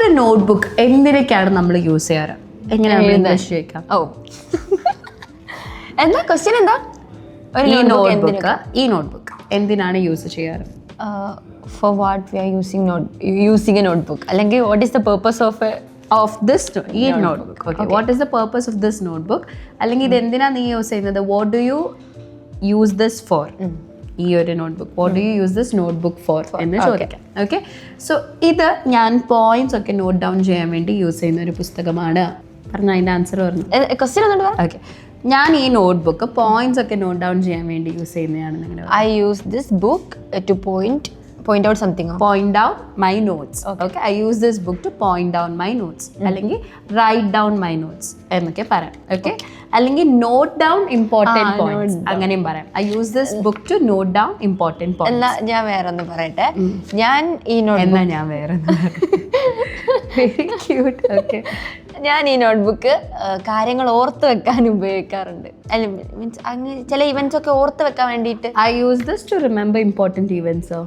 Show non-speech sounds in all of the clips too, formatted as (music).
ഒരു നോട്ട്ബുക്ക് എന്തിനൊക്കെയാണ് നമ്മൾ യൂസ് ചെയ്യാറ്? എങ്ങനെയാണ് എഴുതാൻ. ഇംഗ്ലീഷ് ചോദിക്കാം ഓ. എന്താ? ക്വസ്റ്റ്യൻ എന്താ? ഈ നോട്ട്ബുക്ക് ഈ നോട്ട്ബുക്ക് എന്തിനാണ് യൂസ് ചെയ്യാറ്? For what we are using not using a notebook അല്ലെങ്കിൽ what is the purpose of a of this ഈ notebook okay what is the purpose of this notebook അല്ലെങ്കിൽ ഇത് എന്തിനാ നീ യൂസ് ചെയ്യുന്നത്? What do you use this for ഈ ഒരു notebook what do you use this notebook for എന്ന് ചോദിക്കാം. ഓക്കെ സോ ഇത് ഞാൻ പോയിന്റ്സ് ഒക്കെ നോട്ട് ഡൗൺ ചെയ്യാൻ വേണ്ടി യൂസ് ചെയ്യുന്ന ഒരു പുസ്തകമാണ്. പറഞ്ഞ അതിന്റെ ആൻസർ പറഞ്ഞു? ക്വസ്റ്റ്യൻ ഒന്നുണ്ട് ഓക്കെ ഞാൻ ഈ നോട്ട്ബുക്ക് പോയിന്റ്സ് ഒക്കെ നോട്ട് ഡൗൺ ചെയ്യാൻ വേണ്ടി യൂസ് ചെയ്യുന്നതാണ് നിങ്ങൾ I use this book to point point out something point out my notes okay I use this book to point down my notes അല്ലെങ്കിൽ റൈറ്റ് ഡൗൺ മൈ നോട്ട്സ് എന്നൊക്കെ പറയാം. Okay അല്ലെങ്കിൽ not down important points അങ്ങനെയും പറയാം. I use this book to note down important point എന്നാ ഞാൻ വേറെ ഒന്ന് പറയട്ടെ ഞാൻ ഈ നോട്ട് എന്നാ ഞാൻ വേറെ വെരി ക്യൂട്ട് ഓക്കെ ഞാൻ ഈ നോട്ട്ബുക്ക് കാര്യങ്ങൾ ഓർത്ത് വെക്കാൻ ഉപയോഗിക്കാറുണ്ട്. മീൻസ് അങ്ങനെ ചില ഇവന്റ്സ് ഒക്കെ ഓർത്ത് വെക്കാൻ വേണ്ടിയിട്ട്. I use this to remember important events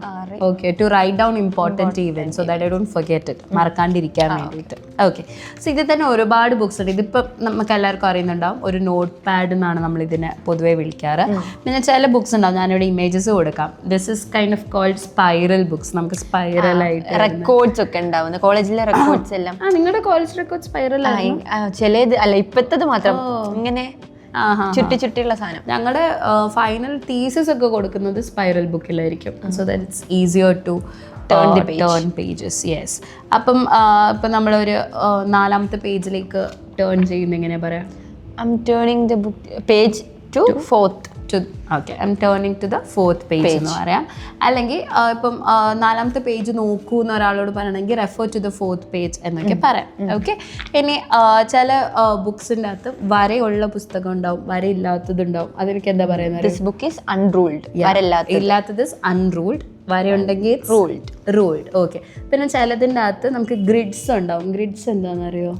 okay to write down important event so that I don't forget it മറക്കാണ്ടിരിക്കാൻ വേണ്ടിയിട്ട്. ഓക്കെ സോ ഇതിൽ തന്നെ ഒരുപാട് ബുക്സ് ഉണ്ട്. ഇതിപ്പം നമുക്ക് എല്ലാവർക്കും അറിയുന്നുണ്ടാവും. ഒരു നോട്ട് പാഡ് എന്നാണ് നമ്മൾ ഇതിനെ പൊതുവെ വിളിക്കാറ്. പിന്നെ ചില ബുക്സ് ഉണ്ടാവും. ഞാനിവിടെ ഇമേജസ് കൊടുക്കാം. This is kind of cold spiral books നമുക്ക് സ്പൈറൽ ആയിട്ട് റെക്കോർഡ്സ് ഒക്കെ ഉണ്ടാവും കോളേജിലെ റെക്കോർഡ്സ് എല്ലാം. നിങ്ങളുടെ കോളേജ് റെക്കോർഡ് സ്പൈറൽ ചിലത് അല്ല ഇപ്പത്തത് മാത്രം. ഇങ്ങനെ ചുറ്റി ചുറ്റിയുള്ള സാധനം. ഞങ്ങളുടെ ഫൈനൽ തീസസ് ഒക്കെ കൊടുക്കുന്നത് spiral ബുക്കിലായിരിക്കും so that it's easier to turn the pages yes അപ്പം ഇപ്പം നമ്മളൊരു നാലാമത്തെ പേജിലേക്ക് ടേൺ ചെയ്യുന്ന എങ്ങനെ പറയാം? I'm turning the book page to fourth to okay I'm turning to the fourth page എന്ന് പറയാം. അല്ലെങ്കിൽ ഇപ്പം നാലാമത്തെ പേജ് നോക്കൂ എന്ന് ഒരാളോട് പറയണമെങ്കിൽ refer to the fourth page എന്നൊക്കെ പറയാം. ഓക്കെ ഇനി ചില ബുക്സിന്റെ അകത്ത് വരയുള്ള പുസ്തകം ഉണ്ടാവും വരയില്ലാത്തതുണ്ടാവും. അതെനിക്ക് എന്താ പറയുന്നത് ദിസ് ബുക്ക് ഈസ് അൺറൂൾഡ് ഇല്ലാത്തത് അൺറൂൾഡ് വരയുണ്ടെങ്കിൽ റൂൾഡ് റൂൾഡ് ഓക്കെ പിന്നെ ചിലതിന്റെ അകത്ത് നമുക്ക് ഗ്രിഡ്സ് ഉണ്ടാവും. ഗ്രിഡ്സ് എന്താണെന്നറിയോ.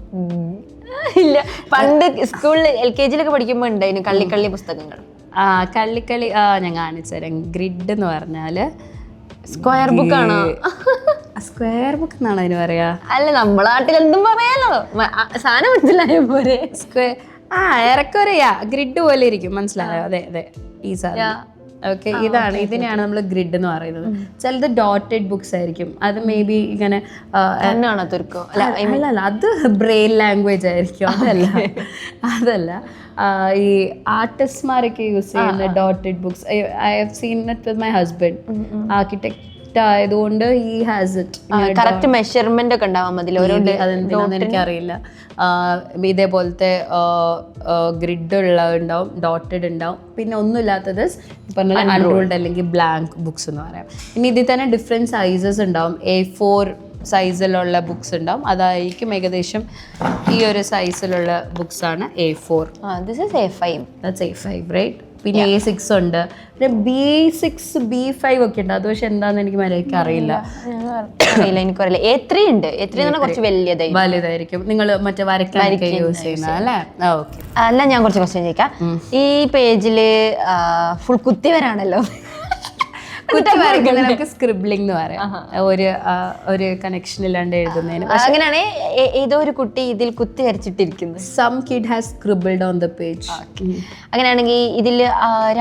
ഇല്ല. പണ്ട് സ്കൂളിൽ എൽ കെ ജിയിലൊക്കെ പഠിക്കുമ്പോൾ ഉണ്ടായിരുന്നു കള്ളിക്കള്ളി പുസ്തകങ്ങൾ. ആ കള്ളിക്കളി ആ ഞാൻ കാണിച്ചു തരാം. ഗ്രിഡ് എന്ന് പറഞ്ഞാൽ സ്ക്വയർ ബുക്ക് ആണോ? (laughs) സ്ക്വയർ ബുക്ക് എന്നാണ് അതിന് പറയാ? അല്ല നമ്മളെ നാട്ടിൽ എന്തും പറയാലോ. സാധനം മനസ്സിലായ പോലെ സ്ക്വയർ ആ ഏറെക്കുറയാ ഗ്രിഡ് പോലെ ഇരിക്കും. മനസ്സിലായോ? അതെ അതെ. ഈ സാധനം. ഓക്കെ ഇതാണ്. ഇതിനെയാണ് നമ്മൾ ഗ്രിഡ് എന്ന് പറയുന്നത്. ചിലത് ഡോട്ടഡ് ബുക്സ് ആയിരിക്കും. അത് മേ ബി ഇങ്ങനെ തുർക്കോ അല്ല അല്ല അത് ബ്രെയിൻ ലാംഗ്വേജ് ആയിരിക്കും. അതല്ല. അതല്ല. ഈ ആർട്ടിസ്റ്റ്മാരൊക്കെ യൂസ് ചെയ്യുന്ന dotted books I have seen it with my husband architect ആയതുകൊണ്ട് ഈ ഹാസ് ഇറ്റ് കറക്റ്റ് മെഷർമെന്റ് ഒക്കെ ഉണ്ടാവാൻ മതി. ഓരോ അതെന്തിനാന്ന് എനിക്കറിയില്ല ഇതേപോലത്തെ ഗ്രിഡ് ഉള്ളതുണ്ടാവും ഡോട്ടഡ് ഉണ്ടാവും. പിന്നെ ഒന്നുമില്ലാത്തത് പറഞ്ഞാൽ അൺറോൾഡ് അല്ലെങ്കിൽ ബ്ലാങ്ക് ബുക്സ് എന്ന് പറയാം. ഇനി ഇതിൽ തന്നെ ഡിഫറെന്റ് സൈസസ് ഉണ്ടാവും. എ ഫോർ സൈസിലുള്ള ബുക്സ് ഉണ്ടാവും. അതായിരിക്കും ഏകദേശം ഈ ഒരു സൈസിലുള്ള ബുക്സ് ആണ് A four this is A five that's A five right പിന്നെ എ സിക്സ് ഉണ്ട്. പിന്നെ ബി സിക്സ് ബി ഫൈവ് ഒക്കെ ഉണ്ട്. അത് പക്ഷെ എന്താന്ന് എനിക്ക് മലയാളിക്ക് അറിയില്ല. അറിയില്ല എനിക്കറിയില്ല എ ത്രീ ഉണ്ട്. എ ത്രീ കുറച്ച് വലിയതായി വലുതായിരിക്കും നിങ്ങൾ മറ്റേ വരയ്ക്കാനൊക്കെ യൂസ് ചെയ്യുന്ന അല്ലേ? ഓക്കെ അല്ല ഞാൻ കുറച്ച് ക്വസ്റ്റ്യൻ ചോദിക്കാം. ഈ പേജിൽ ഫുൾ കുത്തിവരാണല്ലോ വരയ്ക്കുന്നതിനൊക്കെ സ്ക്രിബ്ലിംഗ് എന്ന് പറയാം. ഒരു ഒരു കണക്ഷൻ ഇല്ലാണ്ട് എഴുതുന്നതിന്. അങ്ങനെയാണ് ഏതോ ഒരു കുട്ടി ഇതിൽ കുത്തി വരച്ചിട്ടിരിക്കുന്നത് some kid has scribbled on the page അങ്ങനെയാണെങ്കിൽ ഇതിൽ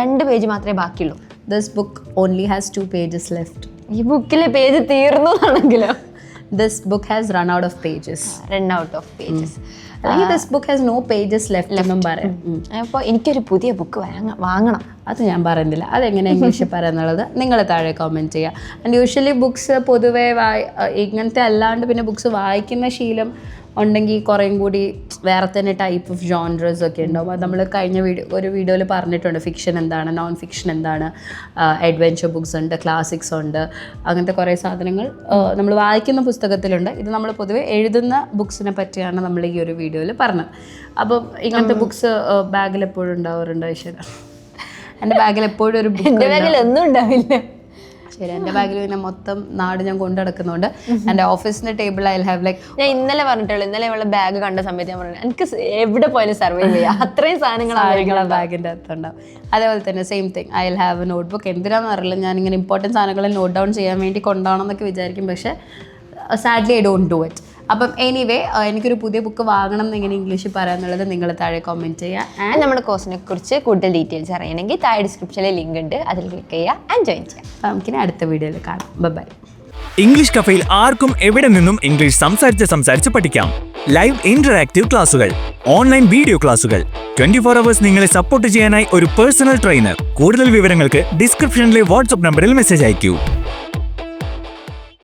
രണ്ട് പേജ് മാത്രമേ ബാക്കിയുള്ളൂ. This book only has two pages left ഈ ബുക്കിലെ പേജ് തീർന്നു ആണെങ്കിലോ this book has run out of pages run out of pages അല്ലെങ്കിൽ this book has no pages left എന്നും പറയാം. അപ്പോൾ എനിക്കൊരു പുതിയ ബുക്ക് വാങ്ങണം. അത് ഞാൻ പറയുന്നില്ല. അതെങ്ങനെ ഇംഗ്ലീഷിൽ പറയാന്നുള്ളത് നിങ്ങൾ താഴെ കമന്റ് ചെയ്യുക. ആൻഡ് യൂഷ്വലി ബുക്സ് പൊതുവേ വായി ഇങ്ങനത്തെ അല്ലാണ്ട് പിന്നെ ബുക്സ് വായിക്കുന്ന ശീലം ഉണ്ടെങ്കിൽ കുറേയും കൂടി വേറെ തന്നെ ടൈപ്പ് ഓഫ് ജോൺറസ് ഒക്കെ ഉണ്ടാവും. അത് നമ്മൾ കഴിഞ്ഞ വീഡിയോ ഒരു വീഡിയോയിൽ പറഞ്ഞിട്ടുണ്ട്. ഫിക്ഷൻ എന്താണ് നോൺ ഫിക്ഷൻ എന്താണ് അഡ്വെഞ്ചർ ബുക്സ് ഉണ്ട് ക്ലാസിക്സ് ഉണ്ട് അങ്ങനത്തെ കുറേ സാധനങ്ങൾ നമ്മൾ വായിക്കുന്ന പുസ്തകത്തിലുണ്ട്. ഇത് നമ്മൾ പൊതുവെ എഴുതുന്ന ബുക്സിനെ പറ്റിയാണ് നമ്മൾ ഈ ഒരു വീഡിയോയിൽ പറഞ്ഞത്. അപ്പം ഇങ്ങനത്തെ ബുക്സ് ബാഗിൽ എപ്പോഴും ഉണ്ടാവാറുണ്ട് ഐശ്വര്യ എന്റെ ബാഗിൽ എപ്പോഴും ഒരു ബുക്ക് എന്റെ ബാഗിൽ ഒന്നും ഉണ്ടാവില്ല. ശരി എന്റെ ബാഗിൽ പിന്നെ മൊത്തം നാട് ഞാൻ കൊണ്ടു നടക്കുന്നുണ്ട്. എന്റെ ഓഫീസിന്റെ ടേബിൾ ഐ ഹാവ് ലൈക്ക് ഞാൻ ഇന്നലെ പറഞ്ഞിട്ടുള്ളൂ ഇന്നലെ ഇവളെ ബാഗ് കണ്ട സമയത്ത് ഞാൻ പറഞ്ഞു എനിക്ക് എവിടെ പോയാലും സർവൈവ് ചെയ്യാം. അത്രയും സാധനങ്ങൾ ബാഗിന്റെ അകത്തുണ്ടാവും. അതേപോലെ തന്നെ same thing I have a notebook എന്തിനാണെന്ന് അറിയില്ല ഞാൻ ഇങ്ങനെ ഇമ്പോർട്ടന്റ് സാധനങ്ങൾ നോട്ട് ഡൗൺ ചെയ്യാൻ വേണ്ടി കൊണ്ടാണെന്നൊക്കെ വിചാരിക്കും പക്ഷേ sadly I don't do it അപ്പം എനിവേ എനിക്കൊരു പുതിയ ബുക്ക് വാങ്ങണം എന്ന് ഇങ്ങനെ ഇംഗ്ലീഷിൽ പറയാന്നുള്ളത് നിങ്ങൾ താഴെ കോമെന്റ് ചെയ്യുക ആൻഡ് നമ്മുടെ കോഴ്സിനെ കുറിച്ച് കൂടുതൽ ഡീറ്റെയിൽസ് അറിയണമെങ്കിൽ താഴെ ഡിസ്ക്രിപ്ഷനിൽ ലിങ്ക് ഉണ്ട്. അതിൽ ക്ലിക്ക് ചെയ്യുക ആൻഡ് ജോയിൻ ചെയ്യാം. അപ്പം നമുക്കിനി അടുത്ത വീഡിയോയിൽ കാണാം. ബൈ ഇംഗ്ലീഷ് കഫയിൽ ആർക്കും എവിടെ നിന്നും ഇംഗ്ലീഷ് സംസാരിച്ച് സംസാരിച്ച് പഠിക്കാം. ലൈവ് ഇന്ററാക്റ്റീവ് ക്ലാസുകൾ ഓൺലൈൻ വീഡിയോ ക്ലാസുകൾ ട്വന്റി ഫോർ അവേഴ്സ് നിങ്ങളെ സപ്പോർട്ട് ചെയ്യാനായി ഒരു പേഴ്സണൽ ട്രെയിനർ കൂടുതൽ വിവരങ്ങൾക്ക് ഡിസ്ക്രിപ്ഷനിലെ വാട്സ്ആപ്പ് നമ്പറിൽ മെസ്സേജ് അയക്കൂ.